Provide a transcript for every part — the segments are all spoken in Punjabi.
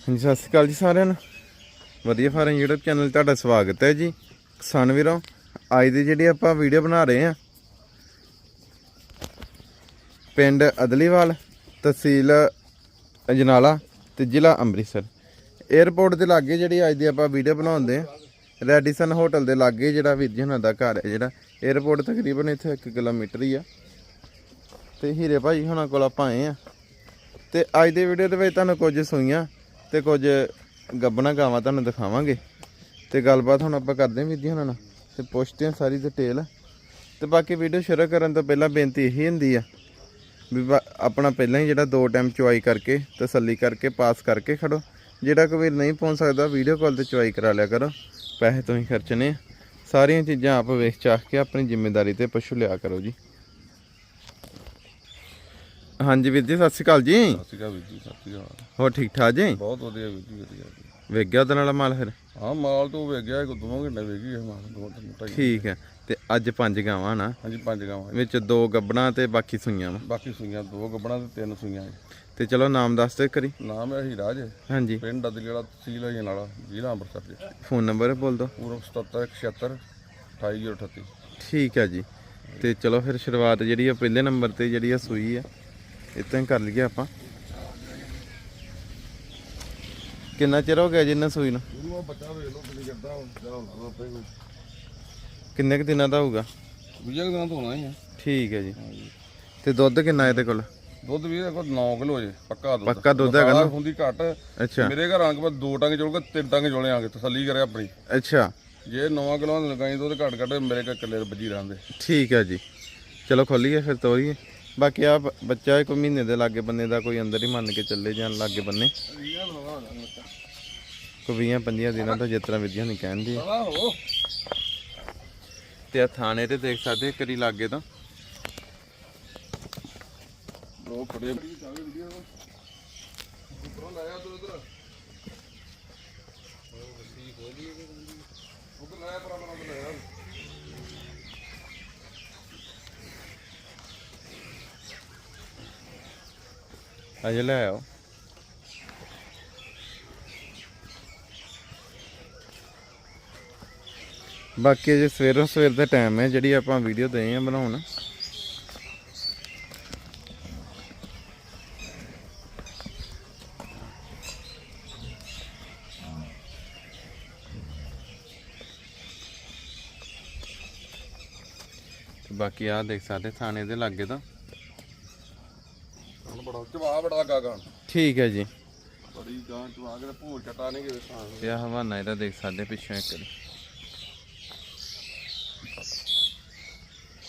ਹਾਂਜੀ, ਸਤਿ ਸ਼੍ਰੀ ਅਕਾਲ ਜੀ ਸਾਰਿਆਂ ਨੂੰ। ਵਧੀਆ ਫਾਰਮ YouTube ਚੈਨਲ 'ਤੇ ਤੁਹਾਡਾ ਸਵਾਗਤ ਹੈ ਜੀ। ਕਿਸਾਨ ਵੀਰੋ, ਅੱਜ ਦੀ ਜਿਹੜੀ ਆਪਾਂ ਵੀਡੀਓ ਬਣਾ ਰਹੇ ਆ ਪਿੰਡ ਅਦਲੀਵਾਲ ਤਹਿਸੀਲ ਅਜਨਾਲਾ ਤੇ ਜ਼ਿਲ੍ਹਾ ਅੰਮ੍ਰਿਤਸਰ। 에ਅਰਪੋਰਟ ਦੇ ਲਾਗੇ ਜਿਹੜੀ ਅੱਜ ਦੀ ਆਪਾਂ ਵੀਡੀਓ ਬਣਾਉਂਦੇ ਆ ਰੈਡੀਸਨ ਹੋਟਲ ਦੇ ਲਾਗੇ ਜਿਹੜਾ ਵੀਰ ਜੀ ਹੁਣਾਂ ਦਾ ਘਰ ਹੈ ਜਿਹੜਾ 에ਅਰਪੋਰਟ ਤਕਰੀਬਨ ਇੱਥੇ 1 ਕਿਲੋਮੀਟਰ ਹੀ ਆ। ਤੇ ਹੀਰੇ ਭਾਈ ਹੁਣਾਂ ਕੋਲ ਆਪਾਂ ਆਏ ਆ ਤੇ ਅੱਜ ਦੀ ਵੀਡੀਓ ਦੇ ਵਿੱਚ ਤੁਹਾਨੂੰ ਕੁਝ ਸੂਈਆਂ ਤੇ ਕੁਝ ਗੱਬਣਾ ਗਾਵਾਂ ਤੁਹਾਨੂੰ ਦਿਖਾਵਾਂਗੇ। ਤੇ ਗੱਲਬਾਤ ਹੁਣ ਆਪਾਂ ਕਰਦੇ ਹਾਂ ਵੀਰ ਜੀ ਹੁਣਾਂ ਨਾਲ। ਤੇ ਪੁੱਛਦੇ ਹਾਂ ਸਾਰੀ ਡਿਟੇਲ ਤੇ ਬਾਕੀ ਵੀਡੀਓ ਸ਼ੁਰੂ ਕਰਨ ਤੋਂ ਪਹਿਲਾਂ ਬੇਨਤੀ ਇਹੀ ਹੁੰਦੀ ਆ ਵੀ ਬਾ- ਆਪਣਾ ਪਹਿਲਾਂ ਹੀ ਜਿਹੜਾ ਦੋ ਟਾਈਮ ਚੁਆਈ ਕਰਕੇ ਤਸੱਲੀ ਕਰਕੇ ਪਾਸ ਕਰਕੇ ਖੜੋ। ਜਿਹੜਾ ਕੋਈ ਵੀਰ ਨਹੀਂ ਪਹੁੰਚ ਸਕਦਾ ਵੀਡੀਓ ਕਾਲ ਤੇ ਚੁਆਈ ਕਰਾ ਲਿਆ ਕਰੋ। ਪੈਸੇ ਤੁਸੀਂ ਖਰਚਣੇ ਆ। ਸਾਰੀਆਂ ਚੀਜ਼ਾਂ ਆਪ ਵੇਖ ਚਾਖ ਕੇ ਆਪਣੀ ਜ਼ਿੰਮੇਵਾਰੀ ਤੇ ਪਸ਼ੂ ਲਿਆ ਕਰੋ ਜੀ। ਹਾਂਜੀ ਵੀਰ ਜੀ ਸਤਿ ਸ਼੍ਰੀ ਅਕਾਲ ਜੀ। ਸਤਿ ਸ਼੍ਰੀ ਅਕਾਲ ਵੀਰ ਜੀ ਸਤਿ ਸ਼੍ਰੀ ਅਕਾਲ। ਹੋਰ ਠੀਕ ਠਾਕ ਜੀ? ਬਹੁਤ ਵਧੀਆ ਵੀਰ ਜੀ ਵਧੀਆ। ਵੇਖ ਗਿਆ ਨਾਲ ਮਾਲ ਫਿਰ? ਹਾਂ ਮਾਲ ਤੋਂ ਵੇਖ ਗਿਆ ਇੱਕ ਦੋ ਘੰਟੇ ਵੇਖ ਗਿਆ ਮਾਲ ਦੋ ਤਿੰਨ ਢਾਈ ਠੀਕ ਹੈ ਤੇ ਅੱਜ ਪੰਜ ਗਾਵਾਂ ਨਾ? ਹਾਂਜੀ ਪੰਜ ਗਾਵਾਂ ਵਿੱਚ ਦੋ ਗੱਬਣਾ ਤੇ ਬਾਕੀ ਸੂਈਆਂ ਬਾਕੀ ਸੂਈਆਂ ਦੋ ਗੱਬਣਾ ਤੇ ਤਿੰਨ ਸੂਈਆਂ। ਤੇ ਚਲੋ ਨਾਮ ਦੱਸ ਦੇ ਕਰੀ ਨਾਮ ਹੈ ਹੀਰਾ ਜੀ ਹਾਂਜੀ। ਪਿੰਡ ਅਦਲੀ ਵਾਲਾ ਤਹਿਸੀਲ ਹੈ ਨਾਲਾ ਜ਼ਿਲ੍ਹਾ ਅੰਮ੍ਰਿਤਸਰ ਜੀ। ਫੋਨ ਨੰਬਰ ਬੋਲ ਦੋ ਪੂਰਬ 77 28038 ਠੀਕ ਹੈ ਜੀ ਤੇ ਚਲੋ ਫਿਰ ਸ਼ੁਰੂਆਤ ਜਿਹੜੀ ਆ ਪਹਿਲੇ ਨੰਬਰ ਤੇ ਜਿਹੜੀ ਆ ਸੂਈ ਆ। ਇਤਾਂ ਕਰ ਲਈਏ ਆਪਾਂ। ਕਿੰਨਾ ਚਿਰ ਹੋ ਗਿਆ ਜੀ ਇਹਨਾਂ ਸੂਈ ਨੂੰ? ਉਹਨੂੰ ਬੱਚਾ ਵੇਖ ਲਓ ਕਿੰਨੀ ਕਰਦਾ ਹੁਣ ਜਾ ਆਪੇ ਕਿੰਨੇ ਕੁ ਦਿਨਾਂ ਦਾ ਹੋਊਗਾ? ਵੀਜਾ ਹੀ ਆ। ਠੀਕ ਹੈ ਜੀ। ਤੇ ਦੁੱਧ ਕਿੰਨਾ ਇਹਦੇ ਕੋਲ? ਦੁੱਧ ਵੀ ਇਹਦੇ ਕੋਲ 9 ਕਿਲੋ ਜੇ ਪੱਕਾ ਦੁੱਧ। ਪੱਕਾ ਦੁੱਧ ਹੈਗਾ ਨਾ? ਹੁੰਦੀ ਘੱਟ। ਅੱਛਾ। ਮੇਰੇ ਘਰ ਆਂਗੇ ਬਸ ਦੋ ਟਾਂਗੇ ਚੋਲ ਕੇ ਤਿੰਨ ਟਾਂਗੇ ਚੋਲੇ ਆਂਗੇ ਤਸੱਲੀ ਕਰੇ ਆਪਣੀ। ਅੱਛਾ। ਜੇ 9 ਕਿਲੋ ਦਾ ਲਗਾਈ ਦੁੱਧ ਘੱਟ ਘੱਟ ਮੇਰੇ ਕੋਲ ਇਕੱਲੇ ਬੱਜੀ ਰਹਿੰਦੇ। ਠੀਕ ਹੈ ਜੀ। ਚਲੋ ਖੋਲੀਏ ਫਿਰ ਤੋਰੀਏ। ਬਾਕੀ ਆ ਬੱਚਾ ਇੱਕ ਮਹੀਨੇ ਦੇ ਲਾਗੇ ਬੰਨੇ ਦਾ ਕੋਈ ਅੰਦਰ ਹੀ ਮੰਨ ਕੇ ਚੱਲੇ ਜਾਣ ਲਾਗੇ ਬੰਨੇ। ਕੋਈ 20 25 ਦਿਨਾਂ ਤੋਂ ਜਿਸ ਤਰ੍ਹਾਂ ਵਿਧੀਆਂ ਨਹੀਂ ਕਹਿੰਦੀ ਤੇ ਆ ਥਾਣੇ ਤੇ ਦੇਖ ਸਕਦੇ ਕਰੀ ਲਾਗੇ ਤਾਂ। ਉਹ ਚਾਵੇ ਵੀਡੀਓ ਉਪਰੋਂ ਲਾਇਆ ਤੂੰ ਉਧਰ ਉਧਰ ਲਾਇਆ ਪਰ ਆਪਣਾ ਉਧਰ ਲਾਇਆ ਅਜੇ ਲੈ ਆਓ ਬਾਕੀ ਜੇ ਸਵੇਰੋਂ ਸਵੇਰ ਦਾ ਟਾਈਮ ਹੈ, ਜਿਹੜੀ ਆਪਾਂ ਵੀਡੀਓ ਦੇ ਆ ਬਣਾਉਣ। ਬਾਕੀ ਆ ਦੇਖ ਸਕਦੇ ਥਾਣੇ ਦੇ ਲਾਗੇ ਤਾਂ। ਹੁਣ ਬੜਾ ਚਵਾ ਬੜਾ ਗਾਗਾ ਠੀਕ ਹੈ ਜੀ। ਬੜੀ ਗਾਂ ਚਵਾ ਕੇ ਭੂਲ ਚਟਾ ਨਹੀਂ ਤੇ ਆ ਹਵਾਨਾ ਇਹਦਾ ਦੇਖ ਸਕਦੇ ਪਿੱਛੋਂ ਇੱਕ ਵਾਰੀ।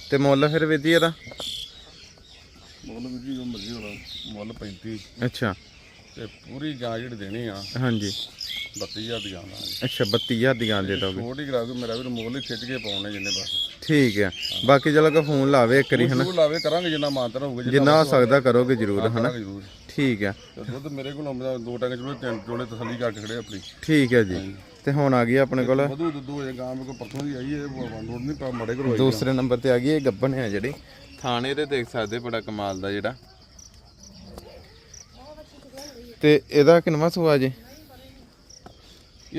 ਤੇ ਮੁੱਲ ਫਿਰ ਵਿਧੀ ਇਹਦਾ? ਮੁੱਲ ਵੀ ਜੀ ਮਰਜ਼ੀ ਹੋਣਾ ਮੁੱਲ 35 ਅੱਛਾ। ਤੇ ਪੂਰੀ ਗਾਂ ਜਿਹੜੀ ਦੇਣੀ ਆ ਹਾਂਜੀ। 32000 ਦੀ ਗਾਂ ਦਾਂਗੇ ਅੱਛਾ 32000 ਦੀ ਗਾਂ ਦੇ ਦੋਗੇ। ਛੋਟੀ ਕਰਾ ਕੇ ਮੇਰਾ ਵੀ ਮੁੱਲ ਹੀ ਖਿੱਚ ਕੇ ਪਾਉਣੇ ਜਿੰਨੇ ਬਸ। ਠੀਕ ਹੈ। ਬਾਕੀ ਚਲੋ ਕੋ ਫੋਨ ਲਾਵੇ ਇੱਕ ਵਾਰੀ ਹਨਾ? ਉਹ ਲਾਵੇ ਕਰਾਂਗੇ ਜਿੰਨਾ ਮਾਨਤਨ ਹੋਊਗਾ ਜਿੰਨਾ ਹੋ ਸਕਦਾ ਕਰੋਗੇ ਜ਼ਰੂਰ ਹਨਾ? ਜ਼ਰੂਰ। ਠੀਕ ਹੈ। ਤੇ ਦੁੱਧ ਮੇਰੇ ਕੋਲ ਆਉਂਦਾ ਦੋ ਟਾਂਗੇ ਚੋਲੇ ਤਿੰਨ ਚੋਲੇ ਤਸੱਲੀ ਕਰਕੇ ਖੜੇ ਆਪਣੀ। ਠੀਕ ਹੈ ਜੀ। ਤੇ ਹੁਣ ਆ ਗਈ ਆਪਣੇ ਕੋਲ। ਵਧੂ ਦੁੱਧ ਹੋ ਜਾਏ ਗਾਂ ਮੇਰੇ ਕੋਲ ਪਰਸੋਂ ਦੀ ਆਈ ਹੈ ਵੰਡੋੜ ਨਹੀਂ ਪਾ ਮੜੇ ਕੋਲ ਦੂਸਰੇ ਨੰਬਰ ਤੇ ਆ ਗਈ ਇਹ ਗੱਬਨ ਹੈ ਜਿਹੜੀ। ਥਾਣੇ ਤੇ ਦੇਖ ਸਕਦੇ ਬੜਾ ਕਮਾਲ ਦਾ ਜਿਹੜਾ। ਤੇ ਇਹਦਾ ਕਿੰਨਵਾ ਸੂਆ ਜੀ?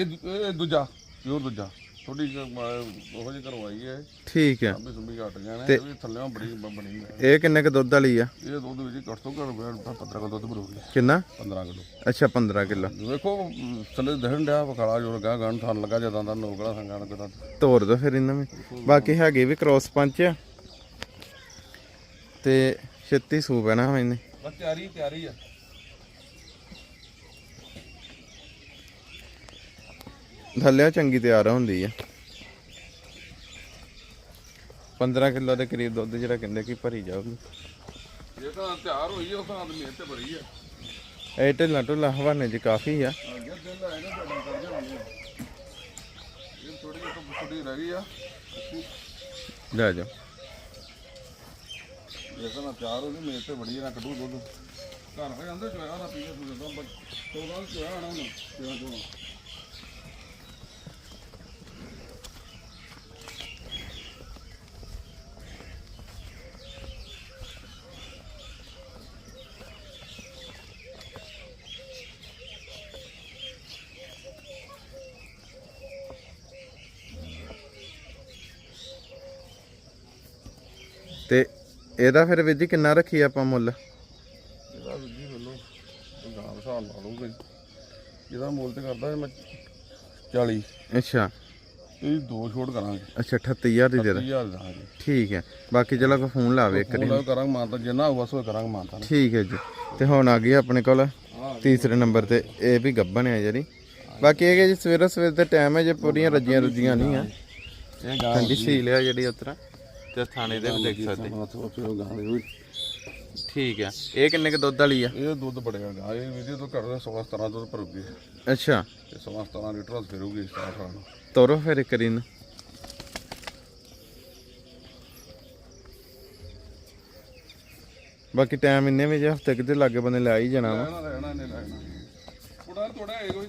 ਦੂ- ਇਹ ਦੂਜਾ ਪਿਓਰ ਦੂਜਾ। ਥੋੜੀ ਉਹ ਜਿਹੀ ਘਰੋਂ ਆਈ ਹੈ। ਠੀਕ ਹੈ। ਅੰਬੇ ਸੁੰਬੀ ਘਟ ਗਿਆ ਨੇ ਇਹ ਵੀ ਥੱਲੇ ਬੜੀ ਬਣੀ ਹੈ। ਇਹ ਕਿੰਨੇ ਕ ਦੁੱਧ ਵਾਲੀ ਆ? ਇਹ ਦੁੱਧ ਵਿੱਚ ਘੱਟ ਤੋਂ ਘੱਟ 15 ਕਿਲੋ ਦੁੱਧ ਭਰੂਗੀ ਕਿੰਨਾ? 15 ਕਿਲੋ। ਅੱਛਾ 15 ਕਿਲੋ। ਵੇਖੋ ਥੱਲੇ ਦਹਣ ਡਿਆ ਬਖਾਲਾ ਜੋਰ ਗਾ ਗਾਂ ਥਣ ਲੱਗਾ ਜਦਾਂ ਦਾ ਨੋਕਲਾ ਸੰਗਾਂ ਕਿਦਾਂ। ਤੋਰ ਦੋ ਫਿਰ ਇਹਨਾਂ ਵਿੱਚ ਬਾਕੀ ਹੈਗੇ ਵੀ ਕ੍ਰੋਸ ਪੰਚ ਆ। ਤੇ ਛੇਤੀ ਸੂਪ ਹੈ ਨਾ ਮੈਨੇ ਬਸ ਤਿਆਰੀ ਤਿਆਰੀ ਆ। ਥੱਲੇ ਚੰਗੀ ਤਿਆਰ ਹੁੰਦੀ ਆ। 15 ਕਿਲੋ ਦੇ ਕਰੀਬ ਦੁੱਧ ਜਿਹੜਾ ਕਹਿੰਦੇ ਕਿ ਭਰੀ ਜਾਊਗੀ। ਇਹ ਤਾਂ ਤਿਆਰ ਹੋਈ ਹੈ ਉਸ ਨਾਲ ਮਿਹਨਤ ਤੇ ਬੜੀ ਆ। ਇਹ ਢਿੱਲਾ ਢੁੱਲਾ ਹਵਾਨੇ ਚ ਕਾਫੀ ਆ। ਹੈ ਥੋੜੀ ਜਿਹੀ ਤੋਂ ਥੋੜੀ ਰਹਿ ਗਈ ਆ। ਲੈ ਜਾਓ ਇਹ ਤਾਂ ਤਿਆਰ ਹੋਈ ਮਿਹਨਤ ਤੇ ਬੜੀ ਨਾ ਕੱਢੂ ਦੁੱਧ। ਘਰ ਹੋ ਜਾਂਦੇ ਚੋਇਆ ਨਾ ਪੀਏ ਤੂੰ ਜਦੋਂ ਬਸ ਤੋੜਾ ਚੋਇਆ ਆਣਾ ਉਹਨੂੰ ਚੋਇਆ ਚੋਇਆ ਤੇ ਇਹਦਾ ਫਿਰ ਵੀਰ ਜੀ ਕਿੰਨਾ ਰੱਖੀ ਆਪਾਂ ਮੁੱਲ? ਇਹਦਾ ਵੀਰ ਜੀ ਮੈਨੂੰ ਗਾਂ ਹਿਸਾਬ ਲਾ ਲਊਗਾ ਜੀ। ਇਹਦਾ ਮੁੱਲ ਤੇ ਕਰਦਾ ਮੈਂ 40 ਅੱਛਾ। ਇਹ ਦੋ ਛੋਟ ਕਰਾਂਗੇ। ਅੱਛਾ 38000 ਦੀ ਦੇ ਦੇ 30000 ਦਾਂਗੇ ਠੀਕ ਹੈ। ਬਾਕੀ ਚਲੋ ਕੋ ਫੋਨ ਲਾਵੇ ਇੱਕ ਵਾਰੀ। ਉਹ ਕਰਾਂਗੇ ਮਾਨਤਾ ਜਿੰਨਾ ਹੋਊਗਾ ਸੋ ਕਰਾਂਗੇ ਮਾਨਤਾ ਠੀਕ ਹੈ ਜੀ। ਤੇ ਹੁਣ ਆ ਗਈ ਆਪਣੇ ਕੋਲ ਤੀਸਰੇ ਨੰਬਰ ਤੇ ਇਹ ਵੀ ਗੱਬਨ ਹੈ ਜਿਹੜੀ। ਬਾਕੀ ਇਹ ਕਿ ਜੀ ਸਵੇਰੇ ਸਵੇਰ ਦਾ ਟਾਈਮ ਹੈ ਜੇ ਪੂਰੀਆਂ ਰੱਜੀਆਂ ਰੁੱਜੀਆਂ ਨਹੀਂ ਆ। ਇਹ ਗਾਂ ਠੰਡੀ ਸੀਲ ਆ ਜਿਹੜੀ ਉਤਰਾ ਤੇ ਥਾਣੇ ਦੇ ਵੀ ਦੇਖ ਸਕਦੇ। ਉੱਥੇ ਉਹ ਗਾਂ ਦੇ ਵੀ ਠੀਕ ਹੈ ਇਹ ਕਿੰਨੇ ਕ ਦੁੱਧ ਵਾਲੀ ਆ? ਇਹ ਦੁੱਧ ਬੜੇਗਾ ਗਾਂ। ਇਹ ਵੀਡੀਓ ਤੋਂ ਘੱਟ 16 17 ਦੁੱਧ ਭਰੂਗੀ ਅੱਛਾ। ਤੇ 16 17 ਲੀਟਰ ਦੁੱਧ ਫਿਰੂਗੀ 17 ਨੂੰ ਤੋਰੋ ਫਿਰ ਇੱਕ ਵਾਰੀ ਨੂੰ ਬਾਕੀ ਟਾਈਮ ਇੰਨੇ ਵਜੇ ਹਫ਼ਤੇ ਕਿਤੇ ਲਾਗੇ ਬੰਦੇ ਲੈ ਹੀ ਜਾਣਾ ਵਾ। ਥੋੜਾ ਥੋੜਾ ਇਹ ਕੋਈ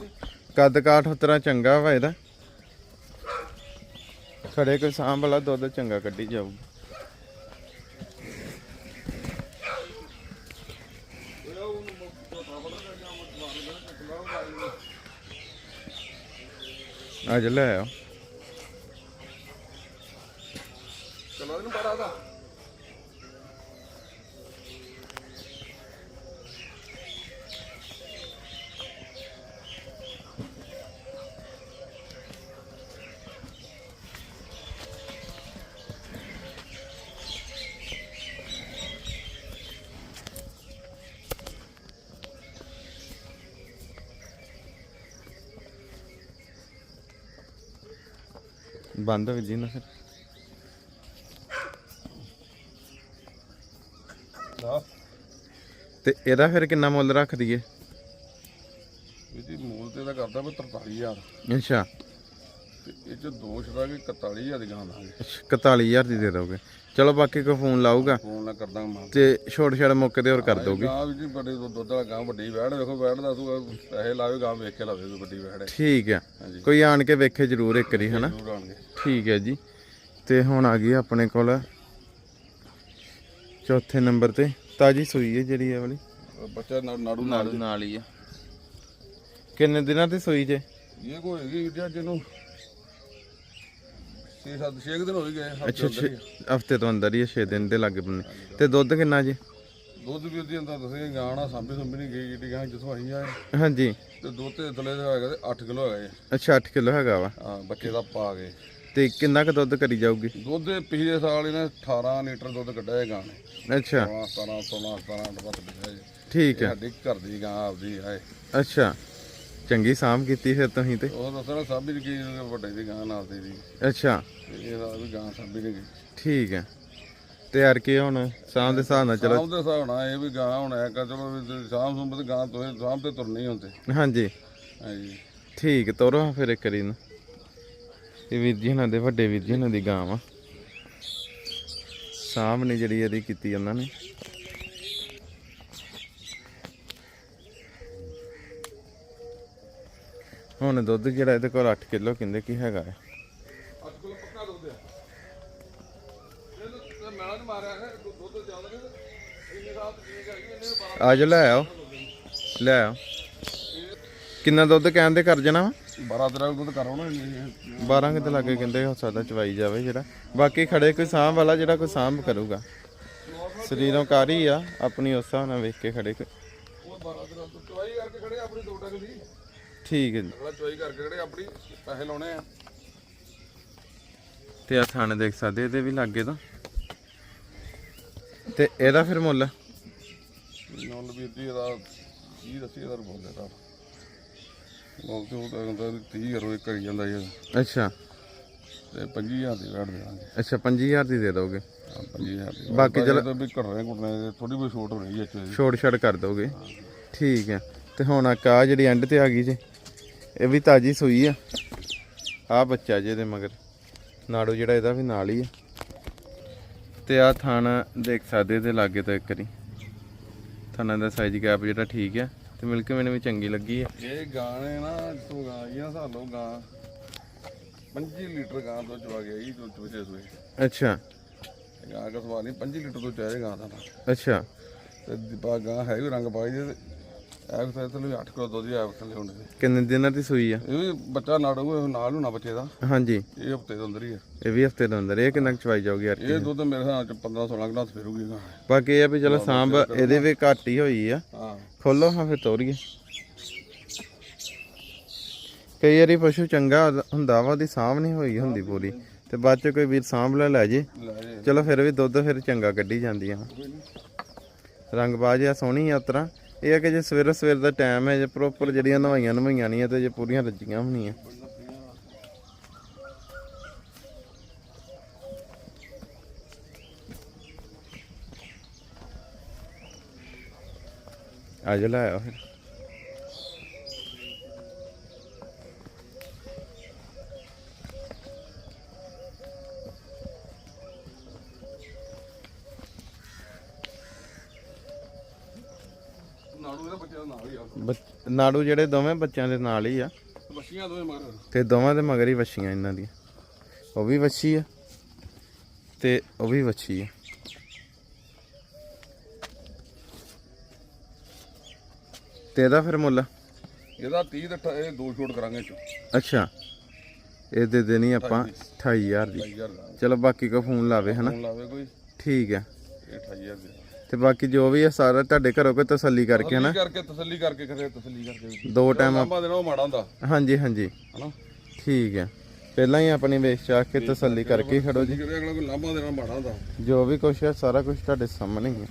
ਕੱਦ ਕਾਠ ਉਤਰਾ ਚੰਗਾ ਵਾ ਇਹਦਾ। ਖੜੇ ਕੋਈ ਸਾਂਭ ਵਾਲਾ ਦੁੱਧ ਚੰਗਾ ਕੱਢੀ ਜਾਊਗਾ ਅੱਜ ਲੈ ਆਓ। ਚਲੋ ਇਹਨੂੰ ਬੜਾ ਦਾ ਬੰਦ ਹੋ ਜੀ ਨਾ ਫਿਰ। ਦਾ ਤੇ ਇਹਦਾ ਫਿਰ ਕਿੰਨਾ ਮੁੱਲ ਰੱਖ ਦਈਏ? ਇਹਦੀ ਮੂਲ ਤੇ ਦਾ ਕਰਦਾ ਵੀ 43000 ਅੱਛਾ। ਤੇ ਇਹ ਚ ਦੋ ਛੜਾ ਕੇ 41000 ਦੀ ਗਾਂ ਦਾਂਗੇ 41000 ਦੀ ਦੇ ਦੋਗੇ। ਚਲੋ ਬਾਕੀ ਕੋ ਫੋਨ ਲਾਊਗਾ। ਫੋਨ ਨਾਲ ਕਰਦਾ ਮਾਂ ਤੇ ਛੋਟੇ ਛੋਟੇ ਮੌਕੇ ਤੇ ਹੋਰ ਕਰ ਦੋਗੇ। ਗਾਂ ਵੀ ਜੀ ਬੜੇ ਦੁੱਧ ਵਾਲਾ ਗਾਂ ਵੱਡੀ ਵੈੜ ਵੇਖੋ ਵੈੜ ਦਾ ਤੂੰ ਪੈਸੇ ਲਾਵੇ ਗਾਂ ਵੇਖ ਕੇ ਲਾਵੇ ਵੱਡੀ ਵੈੜ ਠੀਕ ਹਾਂਜੀ। ਕੋਈ ਆਣ ਕੇ ਵੇਖੇ ਜ਼ਰੂਰ ਇੱਕ ਵਾਰੀ ਹਨਾ? ਜ਼ਰੂਰ ਆਣਗੇ ਠੀਕ ਹੈ ਜੀ। ਤੇ ਹੁਣ ਆ ਗਈ ਆਪਣੇ ਕੋਲ ਚੌਥੇ ਨੰਬਰ ਤੇ। ਤਾਜੀ ਸੂਈ ਹੈ ਜਿਹੜੀ ਇਹ ਵਾਲੀ। ਬੱਚਾ ਨਾ- ਨਾੜੂ ਨਾਲ ਨਾਲ ਹੀ ਆ। ਕਿੰਨੇ ਦਿਨਾਂ ਤੇ ਸੂਈ ਜੇ? ਇਹ ਕੋਈ ਹੈਗੀ ਜਾਂ ਜਿਹਨੂੰ 6-7 ਛੇ ਕੁ ਦਿਨ ਹੋ ਹੀ ਗਏ ਹਫ਼ਤੇ ਅੱਛਾ ਅੰਦਰ ਹੀ। ਹਫ਼ਤੇ ਤੋਂ ਅੰਦਰ ਹੀ 6 ਦਿਨ ਦੇ ਲੱਗੇ ਬੰਨੇ ਤੇ ਦੁੱਧ ਕਿੰਨਾ ਜੀ? ਦੁੱਧ ਵੀ ਉਹਦੀ ਅੰਦਰ ਦੱਸੇ ਗਾਂ ਨਾ ਸਾਂਭੀ ਸੰਭੀ ਨਹੀਂ ਗਈ ਜਿਹੜੀ ਗਾਂ ਜਿੱਥੋਂ ਆਈ ਆ। ਹਾਂਜੀ। ਤੇ ਦੁੱਧ ਤੇ ਥੱਲੇ ਦਾ ਹੈਗਾ ਤੇ 8 ਕਿਲੋ ਹੈਗਾ। ਅੱਛਾ 8 ਕਿਲੋ ਹੈਗਾ ਵਾ। ਹਾਂ ਬੱਚੇ ਦਾ ਪਾ ਕੇ। ਤੇ ਕਿੰਨਾ ਕੁ ਦੁੱਧ ਕਰੀ ਜਾਊਗੀ? ਦੁੱਧ ਇਹ ਪਿਛਲੇ ਸਾਲ ਇਹਨੇ 18 ਲੀਟਰ ਦੁੱਧ ਕੱਢਿਆ ਇਹ ਗਾਂ ਨੇ। ਅੱਛਾ। 16 17 17 17 ਵੱਧ ਕੱਢਿਆ ਠੀਕ ਇਹ ਹੈ। ਸਾਡੀ ਘਰ ਦੀ ਗਾਂ ਆਪਦੀ ਹੈ। ਅੱਛਾ। ਚੰਗੀ ਸਾਂਭ ਕੀਤੀ ਫਿਰ ਤੁਸੀਂ ਤੇ? ਉਹ ਦੱਸਣਾ ਸਾਂਭੀ ਕੀ ਵੱਡੇ ਦੀ ਗਾਂ ਨਾਲ ਦੀ ਅੱਛਾ। ਤੇ ਇਹਦਾ ਵੀ ਗਾਂ ਸਾਂਭੀ ਗਈ। ਠੀਕ ਹੈ। ਤੇ ਕੀ ਹੁਣ? ਸਾਂਭ ਦੇ ਹਿਸਾਬ ਨਾਲ ਚਲੋ। ਸਾਂਭ ਦੇ ਹਿਸਾਬ ਨਾਲ ਇਹ ਵੀ ਗਾਂ ਹੁਣ ਹੈ ਕਾ ਚਲੋ ਵੀ ਸਾਂਭ ਸੁੰਭ ਤੇ ਗਾਂ ਤੋਏ ਸਾਂਭ ਤੇ ਤੁਰਨੀ ਹੁੰਦੇ ਹਾਂਜੀ। ਹਾਂਜੀ। ਠੀਕ ਤੋਰੋ ਫਿਰ ਇੱਕ ਵਾਰੀ ਨੂੰ ਇਹ ਵੀਰ ਜੀ ਇਹਨਾਂ ਦੇ ਵੱਡੇ ਵੀਰ ਜੀ ਇਹਨਾਂ ਦੀ ਗਾਂ ਵਾ। ਸਾਹਮਣੇ ਜਿਹੜੀ ਇਹਦੀ ਕੀਤੀ ਉਹਨਾਂ ਨੇ। ਹੁਣ ਦੁੱਧ ਜਿਹੜਾ ਇਹਦੇ ਕੋਲ 8 ਕਿਲੋ ਕਹਿੰਦੇ ਕੀ ਹੈਗਾ ਹੈ ਅੱਜ ਕੋਲ ਪੱਕਾ ਦੁੱਧ ਆ। ਇਹ ਤਾਂ ਮੈਲਾ ਨਹੀਂ ਮਾਰਿਆ ਹੈ ਦੁੱਧ ਜ਼ਿਆਦਾ ਨਹੀਂ ਇੰਨੇ ਰਾਤ ਠੀਕ ਹੈਗੀ ਇਹਨੇ ਬਾਰਾਂ ਆ ਜਾ ਲੈ ਆਓ। ਲੈ ਆਓ। ਕਿੰਨਾ ਦੁੱਧ ਕਹਿੰਦੇ ਕਰ ਜਾਣਾ ਵਾ? 12 13 ਦੁੱਧ ਕਰਾਉਣਾ ਇੰਨੇ 12 ਕਿਤੇ ਲੱਗੇ ਕਹਿੰਦੇ ਹੋ ਸਕਦਾ ਚਵਾਈ ਜਾਵੇ ਜਿਹੜਾ। ਬਾਕੀ ਖੜੇ ਕੋਈ ਸਾਂਭ ਵਾਲਾ ਜਿਹੜਾ ਕੋਈ ਸਾਂਭ ਕਰੂਗਾ। ਸਰੀਰੋਂ ਕਾਰੀ ਆ ਆਪਣੀ ਉਸ ਹਿਸਾਬ ਨਾਲ ਵੇਖ ਕੇ ਖੜੇ ਕੋਈ। ਉਹ 12 13 ਦੁੱਧ ਚਵਾਈ ਕਰਕੇ ਖੜੇ ਆਪਣੀ ਦੋ ਟਕ ਦੀ। ਠੀਕ ਹੈ ਜੀ। ਅਗਲਾ ਚਵਾਈ ਕਰਕੇ ਖੜੇ ਆਪਣੀ ਪੈਸੇ ਲਾਉਣੇ ਆ। ਤੇ ਆ ਥਾਣੇ ਦੇਖ ਸਕਦੇ ਇਹਦੇ ਵੀ ਲੱਗੇ ਤਾਂ। ਤੇ ਇਹਦਾ ਫਿਰ ਮੁੱਲ? ਵੀਰ ਜੀ ਇਹਦਾ ਕੀ ਦੱਸੀ ਇਹਦਾ ਬੋਲਦਾ ਤਾਂ ਬੋਲ ਤੇ ਉਹ ਤਾਂ ਕਹਿੰਦਾ ਵੀ 30 ਕਰੋ ਜਾਂਦਾ ਅੱਛਾ। ਤੇ 25000 ਦੀ ਦੇ ਦਾਂਗੇ ਅੱਛਾ 5000 ਦੀ ਦੇ ਦੋਗੇ? ਹਾਂ 25000 ਦੀ। ਬਾਕੀ ਚਲੋ- ਤਾਂ ਵੀ ਘਟਣੇ ਘਟਣੇ ਥੋੜੀ ਬਹੁਤ ਛੋਟ ਹੋ ਰਹੀ ਹੈ ਇੱਥੇ। ਛੋੜ ਛੜ ਕਰ ਦੋਗੇ। ਠੀਕ ਹੈ। ਤੇ ਹੁਣ ਆ ਕਾ ਜਿਹੜੀ ਐਂਡ ਤੇ ਆ ਗਈ ਜੇ ਇਹ ਵੀ ਤਾਜੀ ਸੂਈ ਆ। ਆ ਬੱਚਾ ਜੇ ਇਹਦੇ ਮਗਰ। ਨਾੜੂ ਜਿਹੜਾ ਇਹਦਾ ਵੀ ਨਾਲ ਹੀ ਆ। ਤੇ ਆ ਥਾਣਾ ਦੇਖ ਸਕਦੇ ਤੇ ਲਾਗੇ ਤੋਂ ਇੱਕ ਵਾਰੀ। ਥਾਣਾ ਦਾ ਸਾਈਜ਼ ਗੈਪ ਜਿਹੜਾ ਠੀਕ ਆ। ਤੇ ਮਿਲਕ ਮੈਨੂੰ ਵੀ ਚੰਗੀ ਲੱਗੀ ਆ ਇਹ ਗਾਣੇ ਨਾ ਤੋਂ ਗਾਂ ਇਹ ਸਾਨੂੰ ਗਾਂ। 25 ਲੀਟਰ ਗਾਂ ਤੋਂ ਚਵਾ ਗਿਆ ਜੀ ਜੋ ਚੂਸੇ ਸੂਏ। ਅੱਛਾ। ਗਾਂ ਦਾ ਸਵਾਲ ਨਹੀਂ 25 ਲੀਟਰ ਤੋਂ ਚਾਹੇ ਗਾਂ ਦਾ। ਅੱਛਾ। ਤੇ ਬਾ ਗਾਂ ਹੈ ਵੀ ਰੰਗ ਪਾਈ ਦੇ ਤੇ ਐ ਤਾਂ ਤੇ 8 ਕਿਲੋ ਦੁੱਧ ਹੀ ਐ ਥੱਲੇ ਹੁੰਦੇ ਨੇ। ਕਿੰਨੇ ਦਿਨਾਂ ਦੀ ਸੂਈ ਆ? ਇਹ ਵੀ ਬੱਚਾ ਨਾੜੂ ਨਾਲ ਹੋਣਾ ਬੱਚੇ ਦਾ। ਹਾਂਜੀ। ਇਹ ਹਫ਼ਤੇ ਦੇ ਅੰਦਰ ਹੀ ਹੈ ਇਹ ਵੀ ਹਫ਼ਤੇ ਦੇ ਅੰਦਰ ਇਹ ਕਿੰਨਾ ਕੁ ਚਵਾਈ ਜਾਊਗੀ ਯਾਰ ਇਹ ਦੁੱਧ ਮੇਰੇ ਹਿਸਾਬ ਚ 15 16 ਗਲਾਸ ਫੇਰੂਗੀ ਨਾ ਬਾਕੀ ਇਹ ਆ ਵੀ ਚਲੋ ਸਾਂਭ ਇਹਦੇ ਵੀ ਘੱਟ ਹੀ ਹੋਈ ਆ। ਹਾਂ। ਖੋਲੋ ਹਾਂ ਫਿਰ ਤੋਰੀਏ। ਕਈ ਵਾਰੀ ਪਸ਼ੂ ਚੰਗਾ ਹੁੰਦਾ ਵਾ ਉਹਦੀ ਸਾਂਭ ਨਹੀਂ ਹੋਈ ਹੁੰਦੀ ਪੂਰੀ। ਤੇ ਬਾਅਦ ਚ ਕੋਈ ਵੀਰ ਸਾਂਭ ਲੈ ਲੈ ਜੇ। ਚਲੋ ਫਿਰ ਵੀ ਦੁੱਧ ਫਿਰ ਚੰਗਾ ਕੱਢੀ ਜਾਂਦੀ ਆ। ਰੰਗ ਬਾਜ ਆ ਸੋਹਣੀ ਆ ਉਤਰਾ ਇਹ ਆ ਕਿ ਜੇ ਸਵੇਰ ਸਵੇਰ ਦਾ ਟਾਈਮ ਹੈ, ਜੇ ਪ੍ਰੋਪਰ ਜਿਹੜੀਆਂ ਨਵਾਈਆਂ ਨਵਾਈਆਂ ਨਹੀਂ ਆ ਤੇ ਜੇ ਪੂਰੀਆਂ ਰੱਜੀਆਂ ਹੋਣੀਆਂ ਅੱਜ ਲੈ ਆਓ ਫਿਰ। ਨਾੜੂ ਇਹਦਾ ਬੱਚੇ ਦਾ ਨਾਲ ਹੀ ਆ ਬੱਚ- ਨਾੜੂ ਜਿਹੜੇ ਦੋਵੇਂ ਬੱਚਿਆਂ ਦੇ ਨਾਲ ਹੀ ਆ। ਬੱਚੀਆਂ ਦੋਵੇਂ ਮਗਰ ਤੇ ਦੋਵਾਂ ਦੇ ਮਗਰ ਹੀ ਵੱਛੀਆਂ ਇਹਨਾਂ ਦੀਆਂ। ਉਹ ਵੀ ਵੱਛੀ ਆ ਤੇ ਉਹ ਵੀ ਵੱਛੀ ਆ। ਤੇ ਇਹਦਾ ਫਿਰ ਮੁੱਲ? ਇਹਦਾ 30 ਤੇ ਅਠ- ਇਹ ਦੋ ਛੋਟ ਕਰਾਂਗੇ ਚ ਅੱਛਾ। ਇਹ ਦੇ ਦੇਣੀ ਆਪਾਂ 28000 ਦੀ। 28000 ਦਾ। ਚਲੋ ਬਾਕੀ ਕੋ ਫੋਨ ਲਾਵੇ ਹਨਾ? ਫੋਨ ਲਾਵੇ ਕੋਈ। ਠੀਕ ਹੈ ਇਹ 28000 ਦੇ। ਤੇ ਬਾਕੀ ਜੋ ਵੀ ਹੈ ਸਾਰਾ ਤੁਹਾਡੇ ਘਰੋਂ ਕੋਈ ਤਸੱਲੀ ਕਰਕੇ ਹਨਾ? ਤਸੱਲੀ ਕਰਕੇ ਤਸੱਲੀ ਕਰਕੇ ਕਰੇ ਤਸੱਲੀ ਕਰਕੇ ਦੋ ਟਾਈਮ ਲਾਂਬਾ ਦੇਣਾ ਉਹ ਮਾੜਾ ਹੁੰਦਾ। ਹਾਂਜੀ ਹਾਂਜੀ। ਹਨਾ? ਠੀਕ ਹੈ ਪਹਿਲਾਂ ਹੀ ਆਪਣੀ ਵੇਚ ਚਾਹ ਕੇ ਤਸੱਲੀ ਕਰਕੇ ਖੜੋ ਜੀ। ਅਗਲਾ ਕੋਈ ਦੇਣਾ ਮਾੜਾ ਹੁੰਦਾ। ਜੋ ਵੀ ਕੁਛ ਹੈ ਸਾਰਾ ਕੁਝ ਤੁਹਾਡੇ ਸਾਹਮਣੇ ਹੀ ਹੈ